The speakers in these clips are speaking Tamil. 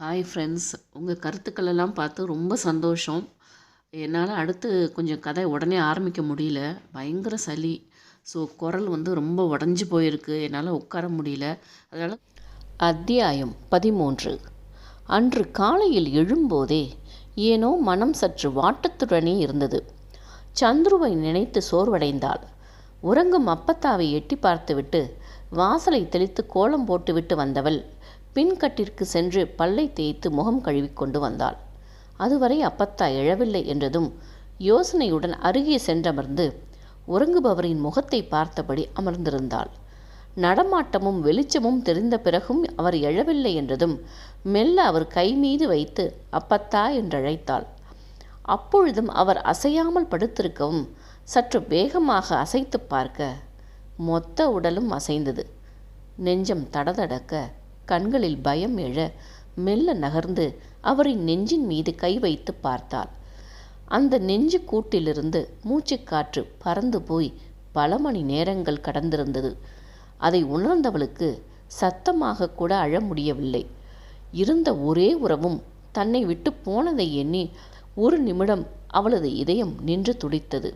ஹாய் ஃப்ரெண்ட்ஸ் உங்கள் கருத்துக்களெல்லாம் பார்த்து ரொம்ப சந்தோஷம். என்னால் அடுத்து கொஞ்சம் கதை உடனே ஆரம்பிக்க முடியல. பயங்கர சளி. ஸோ குரல் வந்து ரொம்ப உடஞ்சி போயிருக்கு. என்னால் உட்கார முடியல. அதனால் அத்தியாயம் பதிமூன்று. அன்று காலையில் எழும்போதே ஏனோ மனம் சற்று வாட்டத்துடனே இருந்தது. சந்துருவை நினைத்து சோர்வடைந்தாள். உறங்கும் அப்பத்தாவை எட்டி பார்த்துவிட்டு வாசலை தெளித்து கோலம் போட்டுவிட்டு வந்தவள். பின்கட்டிற்கு சென்று பல்லை தேய்த்து முகம் கழுவிக்கொண்டு வந்தாள். அதுவரை அப்பத்தா எழவில்லை என்றதும் யோசனையுடன் அருகே சென்றமர்ந்து உறங்குபவரின் முகத்தை பார்த்தபடி அமர்ந்திருந்தாள். நடமாட்டமும் வெளிச்சமும் தெரிந்த பிறகும் அவர் எழவில்லை என்றதும் மெல்ல அவர் கை மீது வைத்து அப்பத்தா என்றழைத்தாள். அப்பொழுதும் அவர் அசையாமல் படுத்திருக்கவும் சற்று வேகமாக அசைத்து பார்க்க மொத்த உடலும் அசைந்தது. நெஞ்சம் தடதடக்க கண்களில் பயம் எழ மெல்ல நகர்ந்து அவரின் நெஞ்சின் மீது கை வைத்து பார்த்தாள். அந்த நெஞ்சு கூட்டிலிருந்து மூச்சுக்காற்று பறந்து போய் பல மணி நேரங்கள் கடந்திருந்தது. அதை உணர்ந்தவளுக்கு சத்தமாக கூட அழ முடியவில்லை. இருந்த ஒரே உறவும் தன்னை விட்டு போனதை எண்ணி ஒரு நிமிடம் அவளது இதயம் நின்று துடித்தது.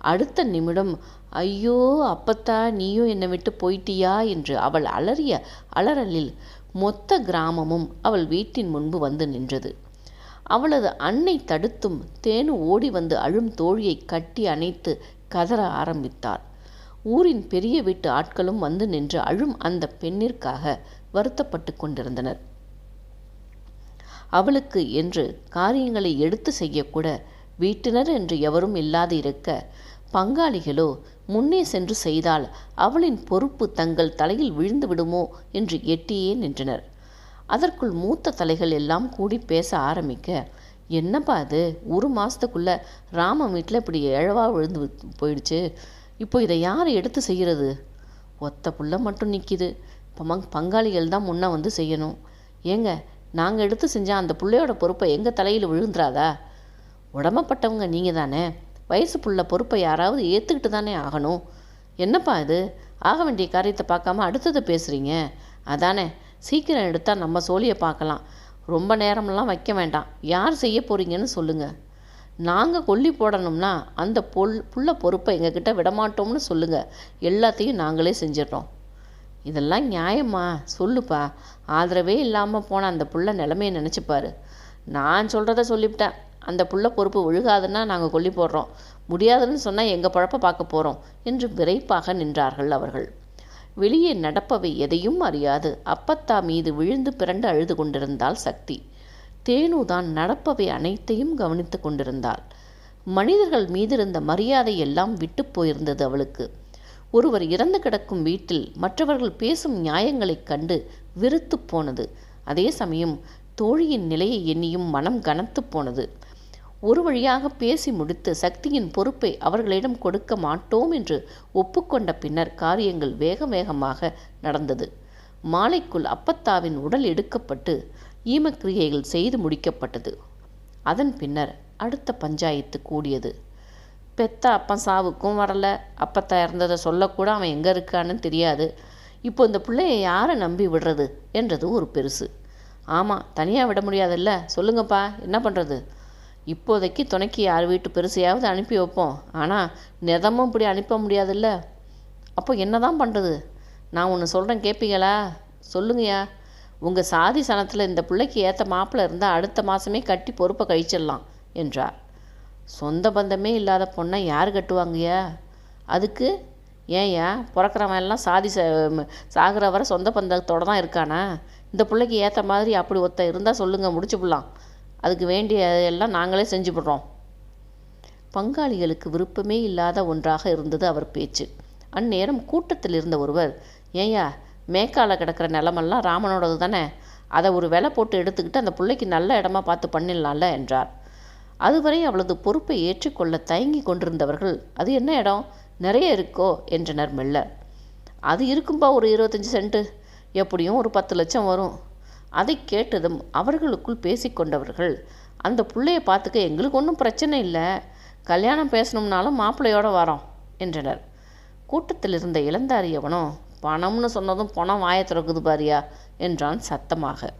அடுத்த நிமிடம் ஐயோ அப்பத்தா நீயும் என்னை விட்டு போயிட்டியா? என்று அவள் அலறிய அலறலில் மொத்த கிராமமும் அவள் வீட்டின் முன்பு வந்து நின்றது. அவளது அன்னை தடுத்தும் தேனு ஓடி வந்து அழும் தோழியை கட்டி அணைத்து கதற ஆரம்பித்தாள். ஊரின் பெரிய வீட்டு ஆட்களும் வந்து நின்று அழும் அந்த பெண்ணிற்காக வருத்தப்பட்டு கொண்டிருந்தனர். அவளுக்கு என்று காரியங்களை எடுத்து செய்யக்கூட வீட்டினர் என்று எவரும் இல்லாது இருக்க பங்காளிகளோ முன்னே சென்று செய்தால் அவளின் பொறுப்பு தங்கள் தலையில் விழுந்து விடுமோ என்று எட்டியே நின்றனர். அதற்குள் மூத்த தலைகள் எல்லாம் கூடி பேச ஆரம்பிக்க என்னப்பா அது ஒரு மாதத்துக்குள்ளே ராம வீட்டில் இப்படி எழவா விழுந்து போயிடுச்சு. இப்போ இதை யார் எடுத்து செய்கிறது ஒத்த புள்ள மட்டும் நிற்கிது பங் பங்காளிகள் தான் முன்னே வந்து செய்யணும். ஏங்க நாங்கள் எடுத்து செஞ்சால் அந்த பிள்ளையோட பொறுப்பை எங்கள் தலையில் விழுந்துராதா உடம்பப்பட்டவங்க நீங்கள் தானே வயசு புள்ள பொறுப்பை யாராவது ஏற்றுக்கிட்டு தானே ஆகணும். என்னப்பா இது? ஆக வேண்டிய காரியத்தை பார்க்காம அடுத்தது பேசுகிறீங்க அதானே. சீக்கிரம் எடுத்தால் நம்ம சோழியை பார்க்கலாம். ரொம்ப நேரம்லாம் வைக்க வேண்டாம். யார் செய்ய போகிறீங்கன்னு சொல்லுங்கள் நாங்கள் கொல்லி போடணும்னா அந்த பொல் புள்ள பொறுப்பை எங்ககிட்ட விடமாட்டோம்னு சொல்லுங்கள் எல்லாத்தையும் நாங்களே செஞ்சிடறோம். இதெல்லாம் நியாயமா? சொல்லுப்பா. ஆதரவே இல்லாமல் போன அந்த புள்ள நிலமையை நினச்சிப்பாரு. நான் சொல்கிறத சொல்லிவிட்டேன். அந்த புள்ள பொறுப்பு ஒழுகாதுன்னா நாங்கள் கொல்லி போடுறோம். முடியாதுன்னு சொன்னால் எங்கள் பழப்பை பார்க்க போகிறோம் என்று விரைப்பாக நின்றார்கள் அவர்கள். வெளியே நடப்பவை எதையும் அறியாது. அப்பத்தா மீது விழுந்து பிறண்டு அழுது கொண்டிருந்தாள் சக்தி. தேனு தான் நடப்பவை அனைத்தையும் கவனித்து கொண்டிருந்தாள். மனிதர்கள் மீதிருந்த மரியாதை எல்லாம் விட்டு போயிருந்தது அவளுக்கு. ஒருவர் இறந்து கிடக்கும் வீட்டில் மற்றவர்கள் பேசும் நியாயங்களைக் கண்டு வெறுத்து போனது. அதே சமயம் தோழியின் நிலையை எண்ணியும் மனம் கனத்து போனது. ஒரு வழியாக பேசி முடித்து சக்தியின் பொறுப்பை அவர்களிடம் கொடுக்க மாட்டோம் என்று ஒப்புக்கொண்ட பின்னர் காரியங்கள் வேக வேகமாக நடந்தது. மாலைக்குள் அப்பத்தாவின் உடல் எடுக்கப்பட்டு ஈமக்கிரியைகள் செய்து முடிக்கப்பட்டது. அதன் பின்னர் அடுத்த பஞ்சாயத்து கூடியது. பெத்த அப்பன் சாவுக்கும் வரல. அப்பத்தா இறந்ததை சொல்லக்கூட அவன் எங்கே இருக்கான்னு தெரியாது. இப்போ இந்த பிள்ளைய யாரை நம்பி விடுறது என்றது ஒரு பெருசு. ஆமாம் தனியாக விட முடியாதுல்ல. சொல்லுங்கப்பா என்ன பண்ணுறது இப்போதைக்கு துணைக்கு யார் வீட்டு பெருசையாவது அனுப்பி வைப்போம். ஆனால் நிதமும் இப்படி அனுப்ப முடியாதுல்ல? அப்போ என்ன தான் பண்ணுறது நான் ஒன்று சொல்கிறேன் கேட்பீங்களா சொல்லுங்கய்யா. உங்கள் சாதி சனத்தில் இந்த பிள்ளைக்கு ஏற்ற மாப்பிள்ளை இருந்தால் அடுத்த மாதமே கட்டி பொறுப்பை கழிச்சிடலாம் என்றார். சொந்த பந்தமே இல்லாத பொண்ணை யார் கட்டுவாங்கய்யா? அதுக்கு ஏன்யா பிறக்கிறவன் எல்லாம் சாதி ச சாகிற வர சொந்த பந்தத்தோடு தான் இருக்கானா? இந்த பிள்ளைக்கு ஏற்ற மாதிரி அப்படி ஒருத்தன் இருந்தால் சொல்லுங்கள் முடிச்சுப்பிடலாம் அதுக்கு வேண்டிய எல்லாம் நாங்களே செஞ்சு விடுறோம் பங்காளிகளுக்கு விருப்பமே இல்லாத ஒன்றாக இருந்தது அவர் பேச்சு. அந்நேரம் கூட்டத்தில் இருந்த ஒருவர் ஏயா மேக்கால கிடக்கிற நிலமெல்லாம் ராமனோடது தானே? அதை ஒரு விலை போட்டு எடுத்துக்கிட்டு அந்த பிள்ளைக்கு நல்ல இடமா பார்த்து பண்ணிடலாம்ல என்றார். அதுவரை அவளது பொறுப்பை ஏற்றுக்கொள்ள தயங்கி கொண்டிருந்தவர்கள் அது என்ன இடம்? நிறைய இருக்கோ? என்றனர் மெல்ல அது இருக்கும்பா ஒரு இருபத்தஞ்சி சென்ட்டு. எப்படியும் ஒரு பத்து லட்சம் வரும். அதை கேட்டதும் அவர்களுக்குள் பேசிக்கொண்டவர்கள் அந்த பிள்ளையை பார்த்துக்க எங்களுக்கு ஒன்றும் பிரச்சனை இல்லை. கல்யாணம் பேசணும்னாலும் மாப்பிள்ளையோட வரோம் என்றனர். கூட்டத்தில் இருந்த இளந்தாரியவனோ பணம்னு சொன்னதும் பணம் வாய திறக்குது பாரியா என்றான் சத்தமாக.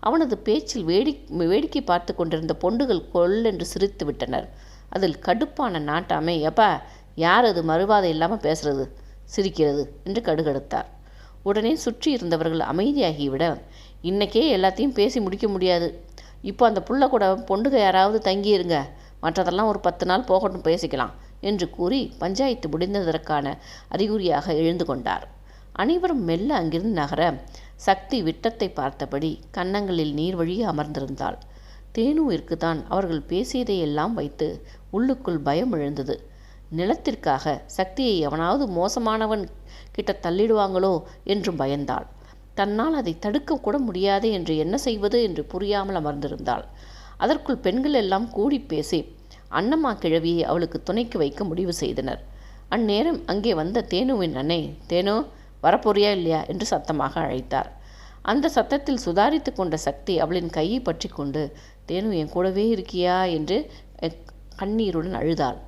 அவனது பேச்சில் வேடி வேடிக்கை பார்த்து கொண்டிருந்த பொண்டுகள் கொல்லென்று சிரித்து விட்டனர். அதில் கடுப்பான நாட்டாமை எப்பா யார் அது மறுவாதை இல்லாமல் பேசுறது? சிரிக்கிறது என்று கடுகடுத்தார். உடனே சுற்றி இருந்தவர்கள் அமைதியாகிவிட இன்றைக்கே எல்லாத்தையும் பேசி முடிக்க முடியாது. இப்போ அந்த புள்ள கூட பொண்ணுக யாராவது தங்கியிருங்க. மற்றதெல்லாம் ஒரு பத்து நாள் போகட்டும் பேசிக்கலாம் என்று கூறி பஞ்சாயத்து முடிந்ததற்கான அறிகுறியாக எழுந்து கொண்டார். அனைவரும் மெல்ல அங்கிருந்து நகர சக்தி விட்டத்தை பார்த்தபடி கன்னங்களில் நீர் வழி அமர்ந்திருந்தாள். தேனுவிற்கு தான் அவர்கள் பேசியதை எல்லாம் வைத்து உள்ளுக்குள் பயம் எழுந்தது. நிலத்திற்காக சக்தியை எவனாவது மோசமானவன் கிட்ட தள்ளிடுவாங்களோ என்றும் பயந்தாள். தன்னால் அதை தடுக்க கூட முடியாது என்று என்ன செய்வது என்று புரியாமல் அமர்ந்திருந்தாள். அதற்குள் பெண்கள் எல்லாம் கூடி பேசி அன்னம்மா கிழவியை அவளுக்கு துணைக்கு வைக்க முடிவு செய்தனர். அந்நேரம் அங்கே வந்த தேனுவின் அன்னை தேனு வரப்போறியா இல்லையா? என்று சத்தமாக அழைத்தார். அந்த சத்தத்தில் சுதாரித்து கொண்ட சக்தி அவளின் கையை பற்றி கொண்டு தேனு என் கூடவே இருக்கியா? என்று கண்ணீருடன் அழுதாள்.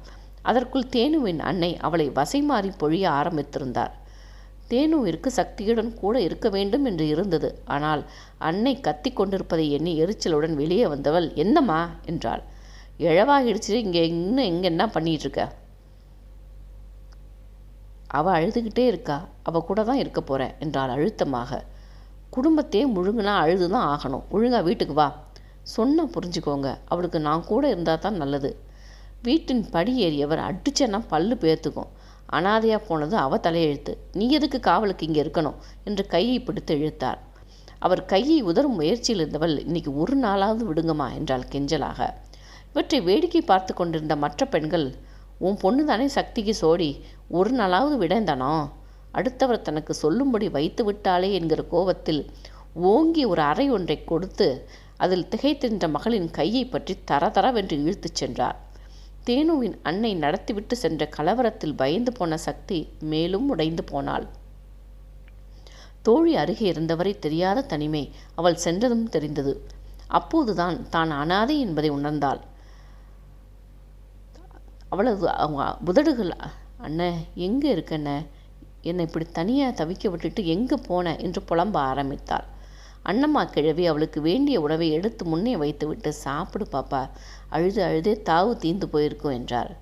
அதற்குள் தேனுவின் அன்னை அவளை வசை மாறி பொழிய ஆரம்பித்திருந்தார். தேனுவிற்கு சக்தியுடன் கூட இருக்க வேண்டும் என்று இருந்தது. ஆனால் அன்னை கத்தி கொண்டிருப்பதை எண்ணி எரிச்சலுடன் வெளியே வந்தவள் என்னம்மா? என்றாள். இழவாகிடுச்சு. இங்கே இன்னும் எங்கே என்ன பண்ணிகிட்ருக்க? இருக்க அவள் அழுதுகிட்டே இருக்கா. அவள் கூட தான் இருக்க போகிறேன் என்றாள் அழுத்தமாக. குடும்பத்தையே முழுங்கினா அழுது தான் ஆகணும். ஒழுங்கா வீட்டுக்கு வா. சொன்னால் புரிஞ்சுக்கோங்க. அவளுக்கு நான் கூட இருந்தால் தான் நல்லது. வீட்டின் படி ஏறியவர் அடிச்சேன்னா பல்லு பேர்த்துக்கும் அனாதையாக போனது அவ தலையெழுத்து. நீ எதுக்கு காவலுக்கு இங்கே இருக்கணும்? என்று கையை பிடித்து இழுத்தார் அவர் கையை உதறும் முயற்சியில் இருந்தவள் இன்னைக்கு ஒரு நாளாவது விடுங்கம்மா என்றாள் கெஞ்சலாக. இவற்றை வேடிக்கை பார்த்து கொண்டிருந்த மற்ற பெண்கள் உன் பொண்ணு தானே சக்திக்கு சோடி ஒரு நாளாவது விடந்தானோ? அடுத்தவர் தனக்கு சொல்லும்படி வைத்து விட்டாளே என்கிற கோபத்தில் ஓங்கி ஒரு அறை ஒன்றை கொடுத்து அதில் திகைத்திருந்த மகளின் கையை பற்றி தர தரவென்று இழுத்துச் சென்றார். தேனுவின் அன்னை நடத்திவிட்டு சென்ற கலவரத்தில் பயந்து போன சக்தி மேலும் உடைந்து போனாள். தோழி அருகே இருந்தவரை தெரியாத தனிமை அவள் சென்றதும் தெரிந்தது. அப்போதுதான் தான் அனாதை என்பதை உணர்ந்தாள். அவளது அவ- உதடுகள் அண்ணே எங்கே இருக்கண்ண? என்னை இப்படி தனியாக தவிக்க விட்டுட்டு எங்கே போன? என்று புலம்ப ஆரம்பித்தாள். அண்ணம்மா கிழவி அவளுக்கு வேண்டிய உணவை எடுத்து முன்னே வைத்துவிட்டு சாப்பிடு பாப்பா அழுது அழுதே தாவு தீந்து போயிருக்கும் என்றார்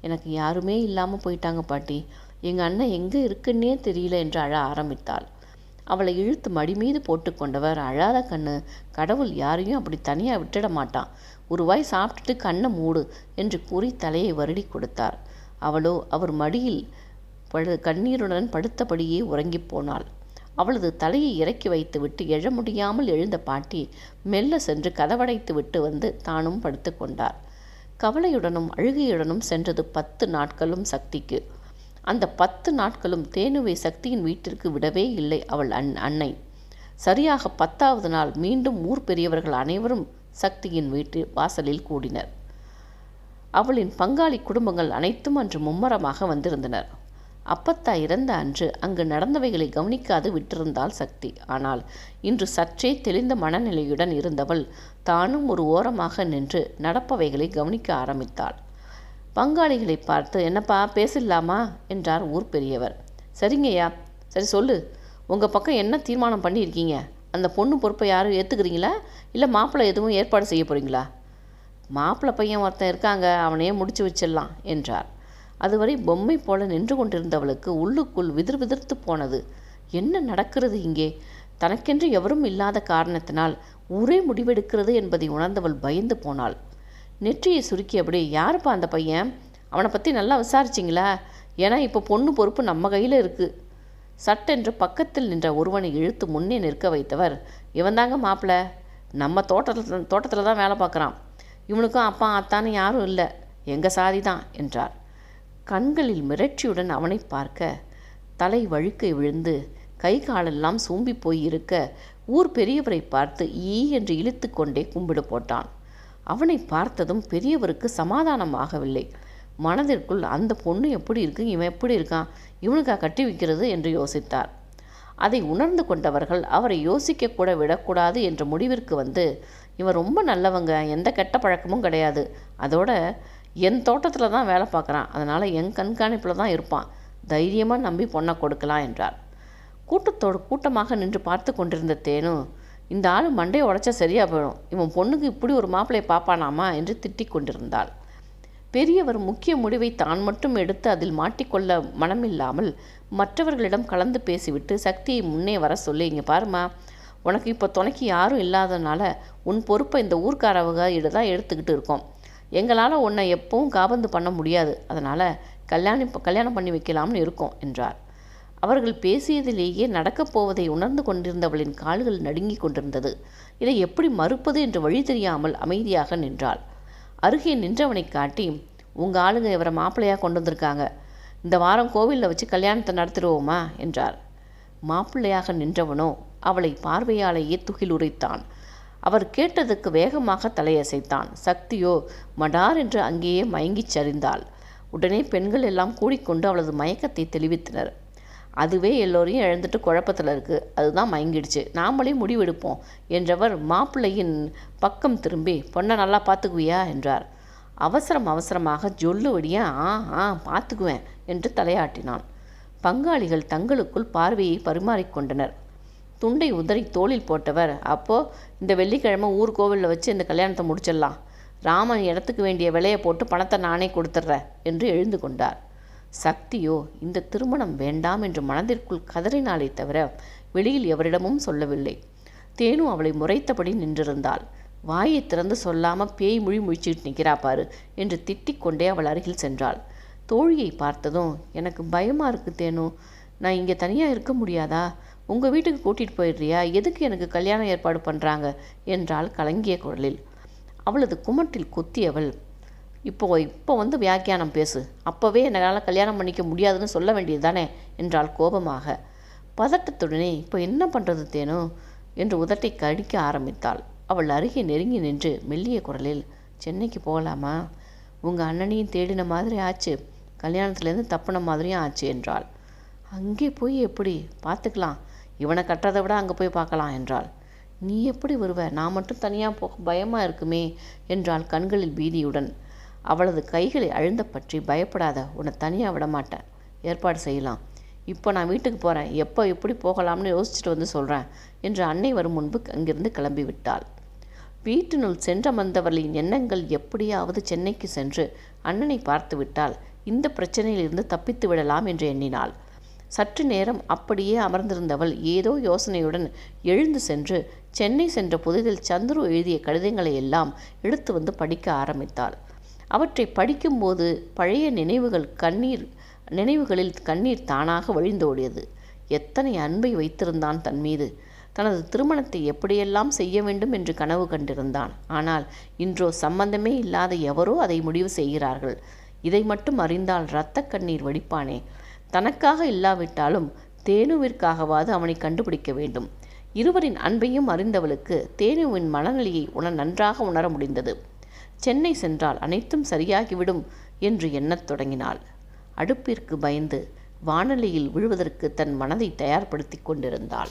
எனக்கு யாருமே இல்லாமல் போயிட்டாங்க பாட்டி. எங்கள் அண்ணன் எங்கே இருக்குன்னே தெரியல என்று அழ ஆரம்பித்தாள். அவளை இழுத்து மடி மீது போட்டுக்கொண்டவர் அழாத கண்ணு கடவுள் யாரையும் அப்படி தனியாக விட்டுட மாட்டான். ஒரு வாய் சாப்பிட்டுட்டு கண்ணை மூடு என்று கூறி தலையை வருடி கொடுத்தார். அவளோ அவர் மடியில் படு கண்ணீருடன் படுத்தபடியே உறங்கிப் போனாள். அவளது தலையை இறக்கி வைத்துவிட்டு எழ முடியாமல் எழுந்த பாட்டி மெல்ல சென்று கதவடைத்து விட்டு வந்து தானும் படுத்து கொண்டார். கவலையுடனும் அழுகையுடனும் சென்றது பத்து நாட்களும் சக்திக்கு. அந்த பத்து நாட்களும் தேனுவை சக்தியின் வீட்டிற்கு விடவே இல்லை அவள் அன் அன்னை. சரியாக பத்தாவது நாள் மீண்டும் ஊர் பெரியவர்கள் அனைவரும் சக்தியின் வீட்டு வாசலில் கூடினர். அவளின் பங்காளி குடும்பங்கள் அனைத்தும் அன்று மும்மரமாக வந்திருந்தனர். அப்பத்தா இறந்த அன்று அங்கு நடந்தவைகளை கவனிக்காது விட்டிருந்தாள் சக்தி. ஆனால் இன்று சற்றே தெளிந்த மனநிலையுடன் இருந்தவள் தானும் ஒரு ஓரமாக நின்று நடப்பவைகளை கவனிக்க ஆரம்பித்தாள். பங்காளிகளை பார்த்து என்னப்பா பேசலாமா என்றார் ஊர் பெரியவர். சரிங்கய்யா. சரி சொல்லு. உங்கள் பக்கம் என்ன தீர்மானம் பண்ணியிருக்கீங்க? அந்த பொண்ணு பொறுப்பை யாரும் ஏற்றுக்கிறீங்களா இல்லை மாப்பிள்ளை எதுவும் ஏற்பாடு செய்ய போகிறீங்களா மாப்பிள்ளை பையன் ஒருத்தன் இருக்காங்க. அவனையே முடிச்சு வச்சிடலாம் என்றார். அதுவரை பொம்மை போல நின்று கொண்டிருந்தவளுக்கு உள்ளுக்குள் விதிர் விதிர்த்து போனது. என்ன நடக்கிறது இங்கே? தனக்கென்று எவரும் இல்லாத காரணத்தினால் ஊரே முடிவெடுக்கிறது என்பதை உணர்ந்தவள் பயந்து போனாள். நெற்றியை சுருக்கியபடி யாருப்பா அந்த பையன்? அவனை பற்றி நல்லா விசாரிச்சிங்களா? ஏன்னா இப்போ பொண்ணு பொறுப்பு நம்ம கையில் இருக்குது சட்டென்று பக்கத்தில் நின்ற ஒருவனை இழுத்து முன்னே நிற்க வைத்தவர் இவன்தாங்க மாப்பிள்ள நம்ம தோட்டத்தில் தோட்டத்தில் தான் வேலை பார்க்குறான். இவனுக்கும் அப்பா அத்தான்னு யாரும் இல்லை. எங்கள் சாதி தான் என்றார். கண்களில் மிரட்சியுடன் அவனை பார்க்க தலை வழுக்கை விழுந்து கை காலெல்லாம் சூம்பி போய் இருக்க ஊர் பெரியவரை பார்த்து ஈ என்று இழுத்து கொண்டே கும்பிடு போட்டான். அவனை பார்த்ததும் பெரியவருக்கு சமாதானம் ஆகவில்லை மனதிற்குள் அந்த பொண்ணு எப்படி இருக்கு? இவன் எப்படி இருக்கான்? இவனுக்கா கட்டி வைக்கிறது? என்று யோசித்தார். அதை உணர்ந்து கொண்டவர்கள் அவரை யோசிக்க கூட விடக்கூடாது என்ற முடிவிற்கு வந்து இவன் ரொம்ப நல்லவங்க. எந்த கெட்ட பழக்கமும் கிடையாது. அதோட என் தோட்டத்தில் தான் வேலை பார்க்குறான். அதனால் என் கண்காணிப்பில் தான் இருப்பான். தைரியமாக நம்பி பொண்ணை கொடுக்கலாம் என்றார். கூட்டத்தோடு கூட்டமாக நின்று பார்த்து கொண்டிருந்த தேனு இந்த ஆள் மண்டையை உடைச்சா சரியாக போயிடும். இவன் பொண்ணுக்கு இப்படி ஒரு மாப்பிள்ளையை பார்ப்பானாமா என்று திட்டிக் கொண்டிருந்தாள். பெரியவர் முக்கிய முடிவை தான் மட்டும் எடுத்து அதில் மாட்டிக்கொள்ள மனமில்லாமல் மற்றவர்களிடம் கலந்து பேசிவிட்டு சக்தியை முன்னே வர சொல்லி இங்கே பாருமா உனக்கு இப்போ துணைக்கு யாரும் இல்லாதனால உன் பொறுப்பை இந்த ஊர்க்காரவங்க தான் எடுத்துக்கிட்டு இருக்கோம். எங்களால் உன்னை எப்பவும் காபந்து பண்ண முடியாது. அதனால் கல்யாணம் கல்யாணம் பண்ணி வைக்கலாம்னு இருக்கோம் என்றார். அவர்கள் பேசியதிலேயே நடக்கப் போவதை உணர்ந்து கொண்டிருந்தவளின் கால்கள் நடுங்கிக் கொண்டிருந்தது. இதை எப்படி மறுப்பது என்று வழி தெரியாமல் அமைதியாக நின்றாள். அருகே நின்றவனை காட்டி உங்கள் ஆளுங்க இவரை மாப்பிள்ளையாக கொண்டு வந்திருக்காங்க. இந்த வாரம் கோவிலில் வச்சு கல்யாணத்தை நடத்திடுவோமா? என்றார். மாப்பிள்ளையாக நின்றவனோ அவளை பார்வையாலேயே துகிலுரைத்தான் அவர் கேட்டதுக்கு வேகமாக தலையசைத்தான். சக்தியோ மடார் என்று அங்கேயே மயங்கிச் சரிந்தாள். உடனே பெண்கள் எல்லாம் கூடிக்கொண்டு அவளது மயக்கத்தை தெளிவித்தனர். அதுவே எல்லோரையும் இழந்துட்டு குழப்பத்தில் இருக்குது அதுதான் மயங்கிடுச்சு. நாமளே முடிவெடுப்போம் என்றவர் மாப்பிள்ளையின் பக்கம் திரும்பி பொண்ணை நல்லா பார்த்துக்குவியா என்றார். அவசரம் அவசரமாக ஜொல்லுவடியா ஆ ஆ பார்த்துக்குவேன் என்று தலையாட்டினான். பங்காளிகள் தங்களுக்குள் பார்வையை பரிமாறிக்கொண்டனர் துண்டை உதறி தோளில் போட்டவர். அப்போது இந்த வெள்ளிக்கிழமை ஊர் கோவிலில் வச்சு இந்த கல்யாணத்தை முடிச்சிடலாம். ராமன் இடத்துக்கு வேண்டிய விலையை போட்டு பணத்தை நானே கொடுத்துட்றேன் என்று எழுந்து கொண்டார். சக்தியோ இந்த திருமணம் வேண்டாம் என்று மனதிற்குள் கதறினாலே தவிர வெளியில் எவரிடமும் சொல்லவில்லை. தேனு அவளை முறைத்தபடி நின்றிருந்தாள். வாயை திறந்து சொல்லாமல் பேய் மொழி முழிச்சிட்டு நிற்கிறா பாரு என்று திட்டிக் கொண்டே அவள் அருகில் சென்றாள். தோழியை பார்த்ததும் எனக்கு பயமாக இருக்கு தேனு. நான் இங்கே தனியாக இருக்க முடியாதா? உங்கள் வீட்டுக்கு கூட்டிகிட்டு போயிடுறியா? எதுக்கு எனக்கு கல்யாணம் ஏற்பாடு பண்ணுறாங்க என்றாள் கலங்கிய குரலில். அவளது குமட்டில் குத்தியவள். இப்போ இப்போ வந்து வியாக்கியானம் பேசு. அப்போவே என்னால் கல்யாணம் பண்ணிக்க முடியாதுன்னு சொல்ல வேண்டியது தானே என்றாள் கோபமாக. பதட்டத்துடனே இப்போ என்ன பண்ணுறது தேனோ? என்று உதட்டை கடிக்க ஆரம்பித்தாள். அவள் அருகே நெருங்கி நின்று மெல்லிய குரலில் சென்னைக்கு போகலாமா? உங்கள் அண்ணனையும் தேடின மாதிரி ஆச்சு. கல்யாணத்துலேருந்து தப்புன மாதிரியும் ஆச்சு என்றாள். அங்கே போய் எப்படி? பார்த்துக்கலாம். இவனை கட்டுறதை விட அங்கே போய் பார்க்கலாம் என்றாள். நீ எப்படி வருவ? நான் மட்டும் தனியாக போக பயமாக இருக்குமே என்றாள் கண்களில் பீதியுடன். அவளது கைகளை அழுந்த பற்றி பயப்படாத உன்னை தனியாக விட மாட்டேன். ஏற்பாடு செய்யலாம். இப்போ நான் வீட்டுக்கு போகிறேன் எப்போ எப்படி போகலாம்னு யோசிச்சுட்டு வந்து சொல்கிறேன் என்று அன்னை வரும் முன்பு அங்கிருந்து கிளம்பி விட்டாள் வீட்டினுள் சென்றமர்ந்தவர்களின் எண்ணங்கள் எப்படியாவது சென்னைக்கு சென்று அண்ணனை பார்த்து விட்டால் இந்த பிரச்சனையிலிருந்து தப்பித்து விடலாம் என்று எண்ணினாள். சற்று நேரம் அப்படியே அமர்ந்திருந்தவள் ஏதோ யோசனையுடன் எழுந்து சென்று சென்னை சென்ற புதிதில் சந்துரு எழுதிய கடிதங்களை எல்லாம் எடுத்து வந்து படிக்க ஆரம்பித்தாள். அவற்றை படிக்கும்போது பழைய நினைவுகள் கண்ணீர் நினைவுகளில் கண்ணீர் தானாக வழிந்தோடியது. எத்தனை அன்பை வைத்திருந்தான் தன் மீது. தனது திருமணத்தை எப்படியெல்லாம் செய்ய வேண்டும் என்று கனவு கண்டிருந்தான். ஆனால் இன்றோ சம்பந்தமே இல்லாத எவரோ அதை முடிவு செய்கிறார்கள். இதை மட்டும் அறிந்தால் இரத்த கண்ணீர் வடிப்பானே. தனக்காக இல்லாவிட்டாலும் தேனுவிற்காகவாது அவனை கண்டுபிடிக்க வேண்டும். இருவரின் அன்பையும் அறிந்தவளுக்கு தேனுவின் மனநிலையை உண நன்றாக உணர முடிந்தது. சென்னை சென்றால் அனைத்தும் சரியாகிவிடும் என்று எண்ணத் தொடங்கினாள். அடுப்பிற்கு பயந்து வானொலியில் விழுவதற்கு தன் மனதை தயார்படுத்தி கொண்டிருந்தாள்.